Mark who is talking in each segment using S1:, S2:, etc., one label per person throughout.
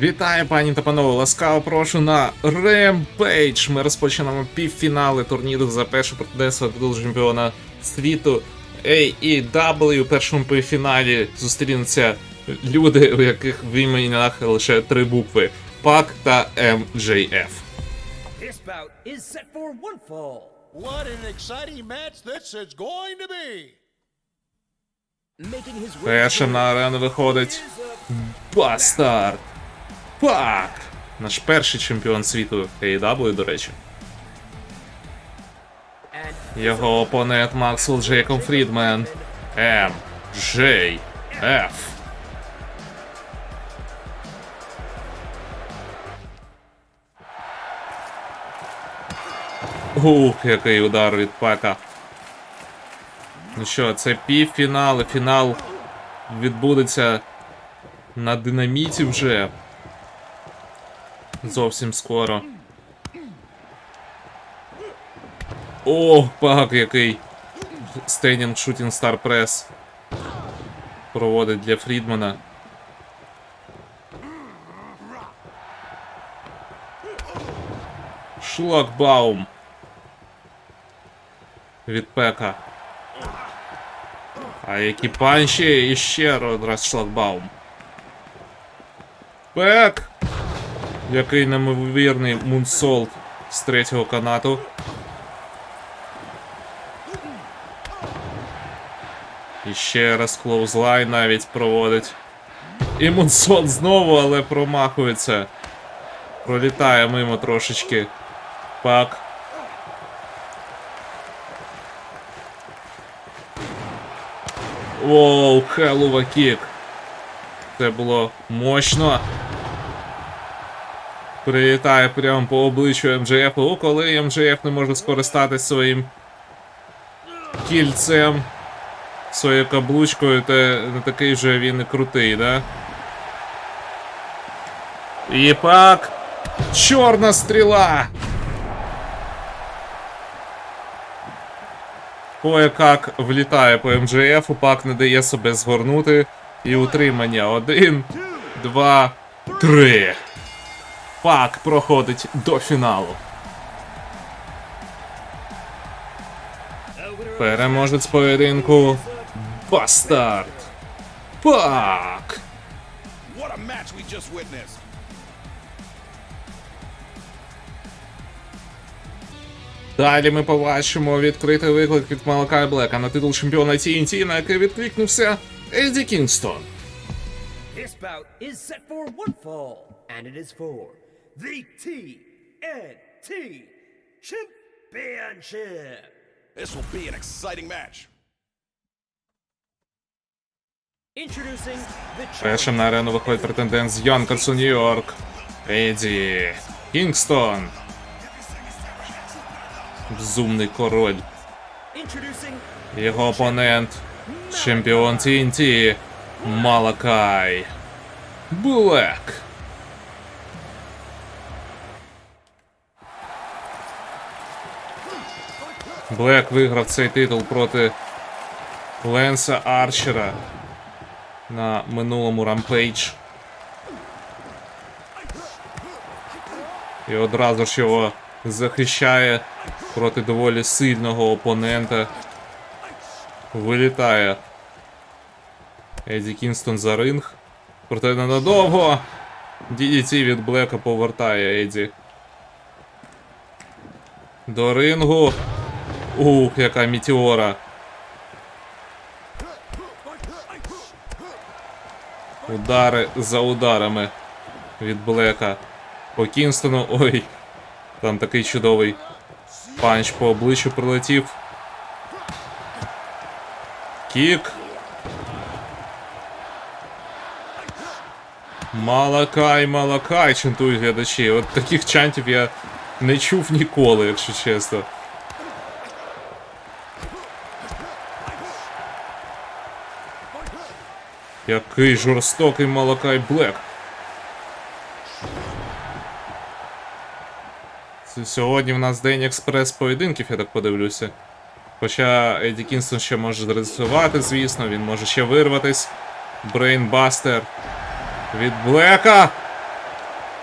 S1: Вітаю, пані та панове! Ласкаво прошу на Rampage. Ми розпочинаємо півфінали турніру за перше претендентство титул чемпіона світу AEW. У першому півфіналі зустрінуться люди, у яких в іменях лише три букви: ПАК та МJF.
S2: This bout is set for one fall.
S3: What an exciting match this is going to be!
S1: Першим на арену виходить Бастард. Пак! Наш перший чемпіон світу AEW, до речі. Його опонент Максвелл Джейком Фрідмен. М. Джей. Ф. Ух, який удар від Пека. Ну що, це півфінал, і фінал відбудеться на динаміті вже. Зовсім скоро. Ох, пак який стейнінг шутінг Стар Прес проводить для Фрідмана. Шлагбаум. Від Пека. А які панчі і ще раз шлагбаум. Пек! Який неймовірний мунсолт з третього канату. І ще раз клоузлайн навіть проводить. І Мунсон знову, але промахується. Пролітає мимо трошечки. Пак. Воу, хелова кік. Це було мощно. Прилітає прямо по обличчю. О, коли МJF не може скористатися своїм кільцем своєю каблучкою, то не такий же він і крутий, да? І пак. Чорна стріла! Кое-как влітає по МJФ, пак не дає себе згорнути. І утримання. Один, два, три. Пак проходить до фіналу. Переможець поєдинку Бастард. Пак! Далі ми побачимо відкритий виклик від Малакай Блека на титул чемпіона TNT, на який відкликнувся Еді Кінгстон.
S2: this bout is set for one fall, and it is for the TNT Championship.
S3: This will be an exciting match.
S2: Introducing the
S1: Першим на арену виходить претендент з Йонкерсу, Нью-Йорк. Еді Кінгстон. Безумний король. Його опонент чемпіон TNT Малакай Блек. Блек виграв цей титул проти Ленса Арчера на минулому Rampage. І одразу ж його захищає проти доволі сильного опонента. Вилітає Еді Кінстон за ринг. Проте ненадовго. DDT від Блека повертає Еді. До рингу. Ух, яка мітіора. Удари за ударами від Блека. По Кінстону. Ой. Там такий чудовий панч по обличчю прилетів. Кік. Малакай, малакай, чантують глядачі. От таких чантів я не чув ніколи, якщо чесно. Який жорстокий Малакай Блек. Сьогодні в нас день експрес поєдинків, я так подивлюся. Хоча Еді Кінстон ще може зрезервувати, звісно, він може ще вирватись. Брейнбастер від Блека.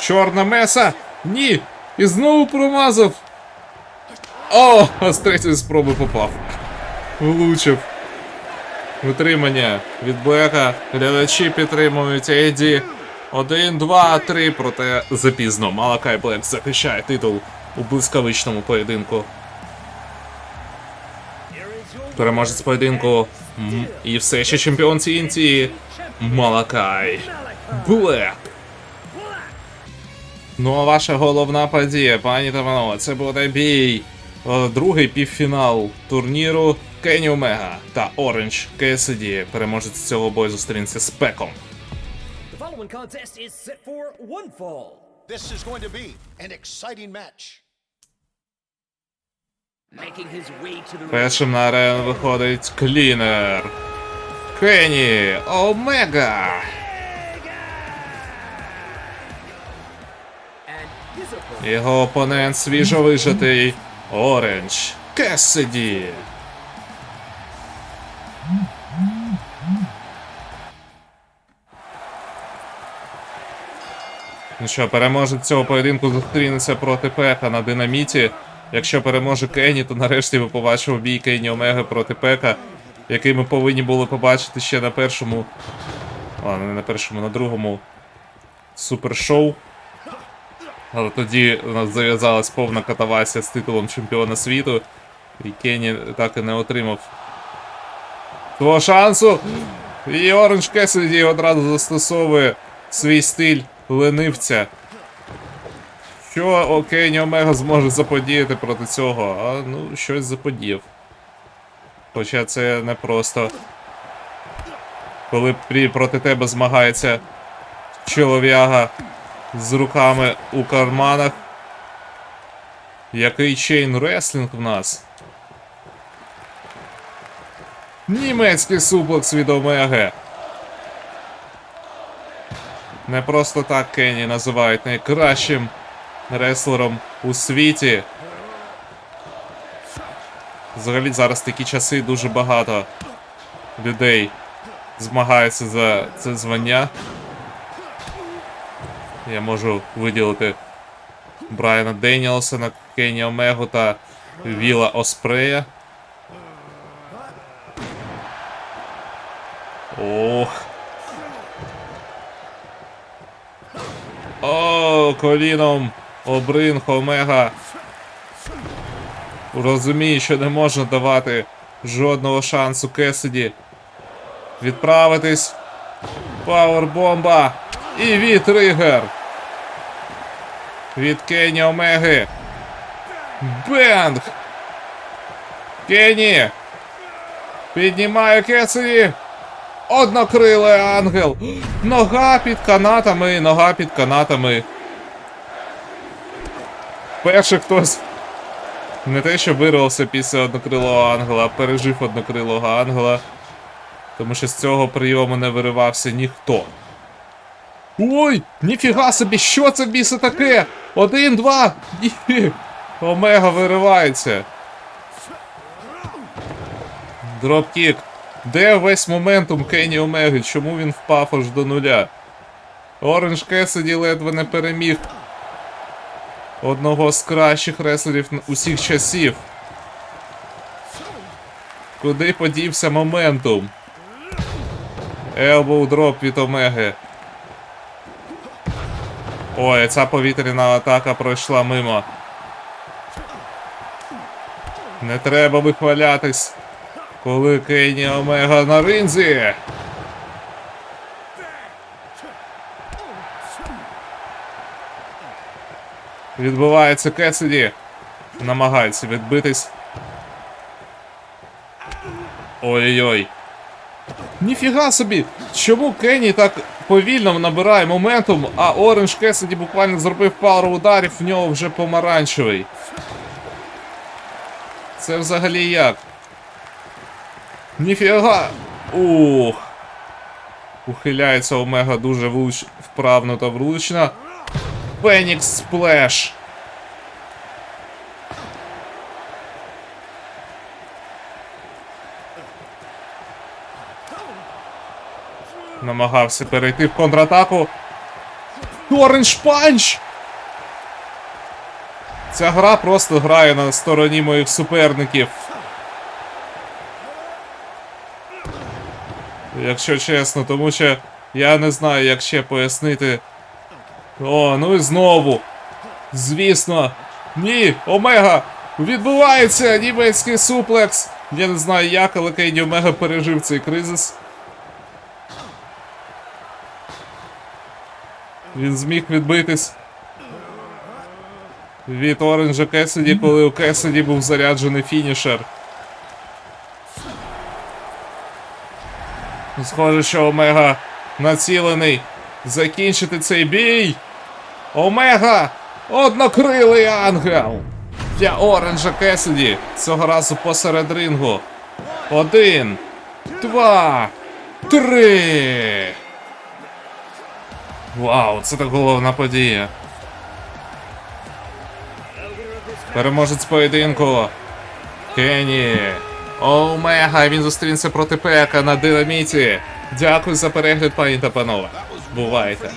S1: Чорна меса! Ні! І знову промазав! О! З третьої спроби попав. Влучив. Витримання від Блека. Глядачі підтримують Еді. Один, два, три, проте запізно. Малакай Блек захищає титул у блискавичному поєдинку. Переможець поєдинку. І все ще чемпіон TNT. Малакай. Блек. Ну а ваша головна подія, пані та панове, це буде бій. е, Другий півфінал турніру Кенні Омега та Оранж Кесіді. Переможець цього бою зустрінеться з Пеком.
S3: This is going to be an exciting match.
S2: Making his way to the.
S1: Першим на арену виходить Клінер. Кенні Омега. Його опонент свіжовижатий Оранж Кесіді. Ну що, переможець цього поєдинку зустрінеться проти Пека на динаміті. Якщо переможе Кенні, то нарешті ми побачимо бій Кенні Омеги проти Пека, який ми повинні були побачити ще на першому. Ладно, не на першому, на другому супершоу. Але тоді у нас зав'язалась повна катавасія з титулом чемпіона світу. І Кенні так і не отримав того шансу. І Оранж Кесіді одразу застосовує свій стиль ленивця. Що о, Кенні Омега зможе заподіяти проти цього? А ну, щось заподіяв. Хоча це не просто. Коли проти тебе змагається чолов'яга з руками у карманах. Який чейн реслінг в нас? Німецький суплекс від Омеги. Не просто так Кенні називають найкращим реслером у світі. Взагалі зараз такі часи дуже багато людей змагаються за це звання. Я можу виділити Брайана Деніелсона, Кенні Омегу та Віла Оспрея. О, коліном Обринг Омега. Розуміє, що не можна давати жодного шансу Кесіді відправитись. Пауербомба. І від Тригер. Від Кенні Омеги. Бенг. Кенні. Піднімає Кесіді. Однокрилий ангел. Нога під канатами, нога під канатами. Перший хтось. Не те, що вирвався після однокрилого ангела, а пережив однокрилого ангела. Тому що з цього прийому не виривався ніхто. Ой, ніфіга собі, що це бісе таке? Один, два. Ні. Омега виривається. Дропкік. Де весь моментум Кенні Омеги? Чому він впав аж до нуля? Оранж Кесіді ледве не переміг одного з кращих реслерів усіх часів. Куди подівся моментум? Елбоу дроп від Омеги. Ой, ця повітряна атака пройшла мимо. Не треба вихвалятись, коли Кенні Омега на ринзі. Відбувається Кесіді. Намагається відбитись. Ой-ой-ой. Ніфіга собі! Чому Кенні так повільно набирає моментум, а Оранж Кесіді буквально зробив пару ударів, в нього вже помаранчевий. Це взагалі як? Ніфіга! Ух. Ухиляється Омега дуже влуч... вправно та влучно. Фенікс Сплеш. Намагався перейти в контратаку. Оранж панч! Ця гра просто грає на стороні моїх суперників. Якщо чесно, тому що я не знаю, як ще пояснити. О, ну і знову. Звісно. Ні, Омега! Відбувається німецький суплекс! Я не знаю як, але Кейні Омега пережив цей кризис. Він зміг відбитись від Оранжа Кесіді, коли у Кесіді був заряджений фінішер. Схоже, що Омега націлений закінчити цей бій. Омега! Однокрилий ангел! Для Оранжа Кесіді цього разу посеред рингу. Один, два, три. Вау, це так головна подія. Переможець поєдинку. Кенні. Омега, він зустрінеться проти Пека на динаміті. Дякую за перегляд, пані та панове. Бувайте.